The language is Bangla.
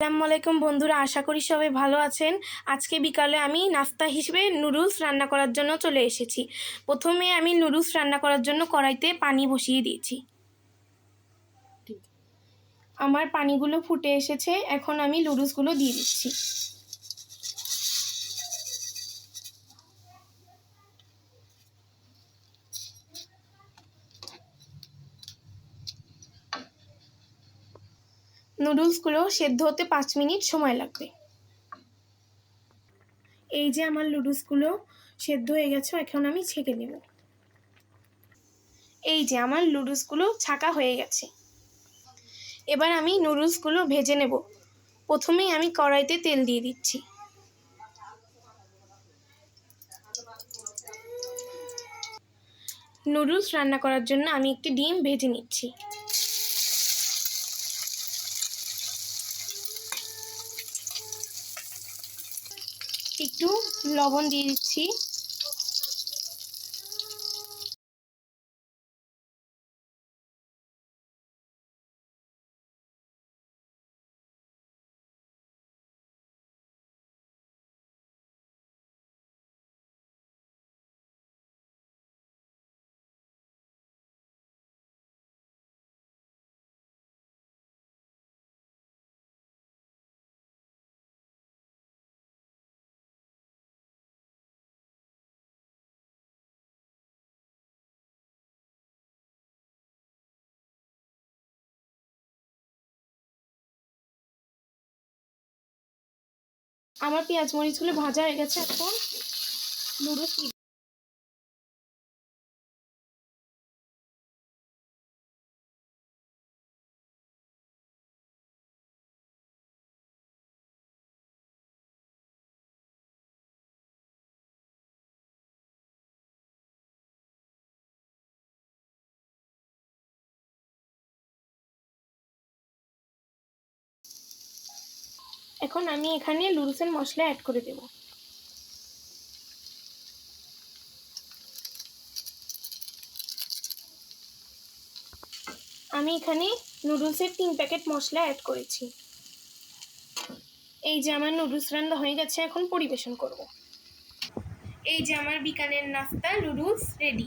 আসসালামু আলাইকুম বন্ধুরা, আশা করি সবাই ভালো আছেন। আজকে বিকালে আমি নাস্তা হিসেবে নুডলস রান্না করার জন্য চলে এসেছি। প্রথমে আমি নুডলস রান্না করার জন্য কড়াইতে পানি বসিয়ে দিয়েছি। আমার পানিগুলো ফুটে এসেছে, এখন আমি নুডলসগুলো দিয়ে দিচ্ছি। নুডলসগুলো সেদ্ধ হতে পাঁচ মিনিট সময় লাগবে। এই যে আমার নুডলসগুলো সেদ্ধ হয়ে গেছে, এখন আমি ছেঁকে নেব। এই যে আমার নুডলসগুলো ছাকা হয়ে গেছে। এবার আমি নুডলসগুলো ভেজে নেব। প্রথমেই আমি কড়াইতে তেল দিয়ে দিচ্ছি। নুডলস রান্না করার জন্য আমি একটি ডিম ভেজে নিচ্ছি। একটু লবণ দিয়ে দিচ্ছি। আমার পেঁয়াজ মরিচগুলো ভাজা হয়ে গেছে এখন। নুডলস এখন আমি এখানে লুডুসের মশলা অ্যাড করে দেব। আমি এখানে নুডলসের তিন প্যাকেট মশলা অ্যাড করেছি। এই যে আমার নুডলস রান্না হয়ে গেছে, এখন পরিবেশন করব। এই যে আমার বিকালের নাস্তা, নুডলস রেডি